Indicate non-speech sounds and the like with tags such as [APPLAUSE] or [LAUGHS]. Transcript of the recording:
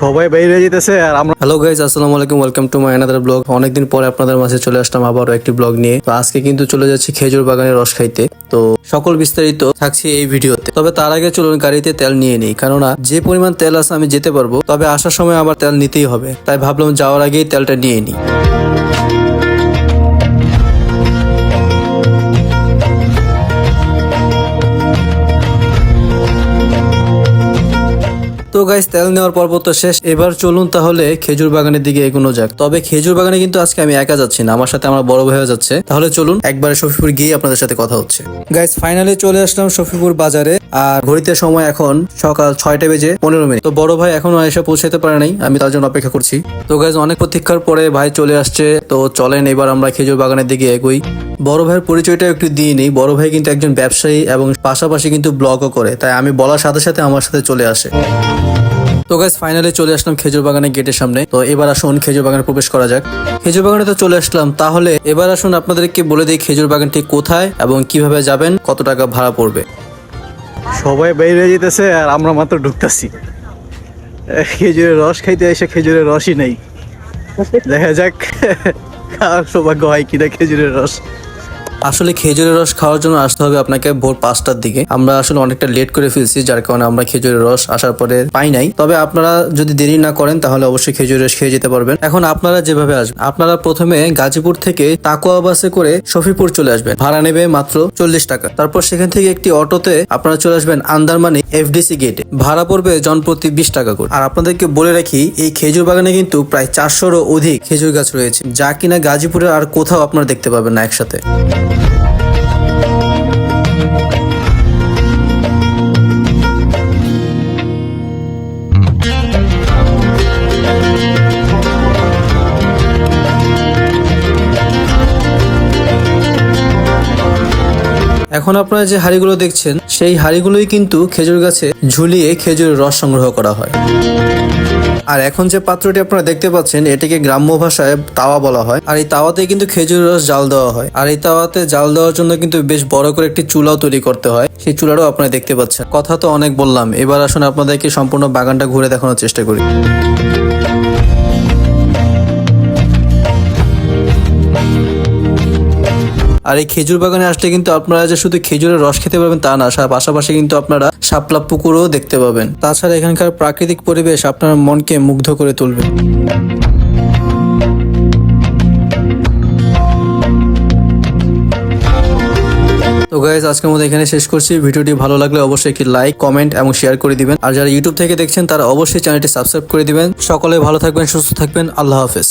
সবাই বাইরে যেতেছে আর আমরা হ্যালো গাইজ আসসালামু আলাইকুম welcome to my another blog অনেকদিন পরে আপনাদের মাঝে চলে আসলাম আবারও একটি ব্লগ নিয়ে। তো আজকে কিন্তু চলে যাচ্ছি খেজুর বাগানের রস খাইতে। তো সকল বিস্তারিত থাকছে এই ভিডিওতে। তবে তার আগে চলুন গাড়িতে তেল নিয়ে নিই। কেননা যে পরিমাণ তেল আছে আমি যেতে পারব, তবে আসার সময় আবার তেল নিতেই হবে। তাই ভাবলাম যাওয়ার আগেই তেলটা নিয়ে নিই। তো গাইস তেল নেওয়ার পর্ব তো শেষ। এবার চলুন তাহলে খেজুর বাগানের দিকে এগোনো যাক। তবে খেজুর বাগানে কিন্তু আজকে আমি একা যাচ্ছি না, আমার সাথে আমার বড় ভাইও যাচ্ছে। তাহলে চলুন একবারে শফিপুর গিয়ে আপনাদের সাথে কথা হচ্ছে। গাইস ফাইনালি চলে আসলাম শফিপুর বাজারে, আর ঘড়িতে সময় এখন সকাল ছয়টা বেজে পনেরো মিনিট। তো বড় ভাই এখনও এসে পৌঁছাতে পারে নাই, আমি তার জন্য অপেক্ষা করছি। তো গাইজ অনেক প্রতীক্ষার পরে ভাই চলে আসছে। তো চলেন, এবার আমরা খেজুর বাগানের দিকে এগোই। বড় ভাইয়ের পরিচয়টা একটু দিয়ে নিই। বড় ভাই কিন্তু একজন ব্যবসায়ী এবং পাশাপাশি কিন্তু ব্লগও করে, তাই আমি বলার সাথে সাথে আমার সাথে চলে আসে। তো গাইজ ফাইনালি চলে আসলাম খেজুর বাগানের গেটের সামনে। তো এবার আসুন খেজুর বাগানে প্রবেশ করা যাক। খেজুর বাগানে তো চলে আসলাম। তাহলে এবার আসুন আপনাদেরকে বলে দিই খেজুর বাগানটি কোথায় এবং কীভাবে যাবেন, কত টাকা ভাড়া পড়বে। সবাই বাইরে যেতেছে আর আমরা মাত্র ঢুকতেছি। খেজুরের রস খাইতে এসে খেজুরের রসই নেই। দেখা যাক [LAUGHS] সৌভাগ্য হয় কিনা খেজুরের রস। আসলে খেজুরের রস খাওয়ার জন্য আসতে হবে আপনাকে ভোর পাঁচটার দিকে। আমরা আসলে অনেকটা লেট করে ফেলছি, যার কারণে আমরা খেজুরের রস আসার পরে পাই নাই। তবে আপনারা যদি দেরি না করেন, তাহলে অবশ্যই খেজুরের রস খেয়ে যেতে পারবেন। এখন আপনারা যেভাবে আসবেন, আপনারা প্রথমে গাজীপুর থেকে তাকুয়া বাসে করে শফিপুর চলে আসবেন। ভাড়া নেবে মাত্র চল্লিশ টাকা। তারপর সেখান থেকে একটি অটোতে আপনারা চলে আসবেন আন্দারমানি এফডিসি গেটে। ভাড়া পড়বে জনপ্রতি বিশ টাকা করে। আর আপনাদেরকে বলে রাখি, এই খেজুর বাগানে কিন্তু প্রায় চারশোরও অধিক খেজুর গাছ রয়েছে, যা কিনা গাজীপুরে আর কোথাও আপনারা দেখতে পাবেন না একসাথে। এখন আপনারা যে হাড়িগুলো দেখছেন, সেই হাড়িগুলোই কিন্তু খেজুর গাছে ঝুলিয়ে খেজুরের রস সংগ্রহ করা হয়। আর এখন যে পাত্রটি আপনারা দেখতে পাচ্ছেন, এটিকে গ্রাম্য ভাষায় তাওয়া বলা হয়। আর এই তাওয়াতে কিন্তু খেজুর রস জাল দেওয়া হয়। আর এই তাওয়াতে জাল দেওয়ার জন্য কিন্তু বেশ বড় করে একটি চুলাও তৈরি করতে হয়। সেই চুলাটাও আপনারা দেখতে পাচ্ছেন। কথা তো অনেক বললাম। এবার আসুন আপনাদেরকে সম্পূর্ণ বাগানটা ঘুরে দেখানোর চেষ্টা করি। আর এই খেজুর বাগানে আসলে কিন্তু আপনারা যে শুধু খেজুরের রস খেতে পারবেন তা না পাশাপাশি কিন্তু আপনারা শাপলা পুকুরও দেখতে পাবেন। তাছাড়া এখানকার প্রাকৃতিক পরিবেশ আপনার মনকে মুগ্ধ করে তুলবে। তো গাইজ আজকের মতো এখানে শেষ করছি। ভিডিওটি ভালো লাগলে অবশ্যই একটি লাইক কমেন্ট এবং শেয়ার করে দিবেন। আর যারা ইউটিউব থেকে দেখছেন, তারা অবশ্যই চ্যানেলটি সাবস্ক্রাইব করে দিবেন। সকলে ভালো থাকবেন, সুস্থ থাকবেন। আল্লাহ হাফেজ।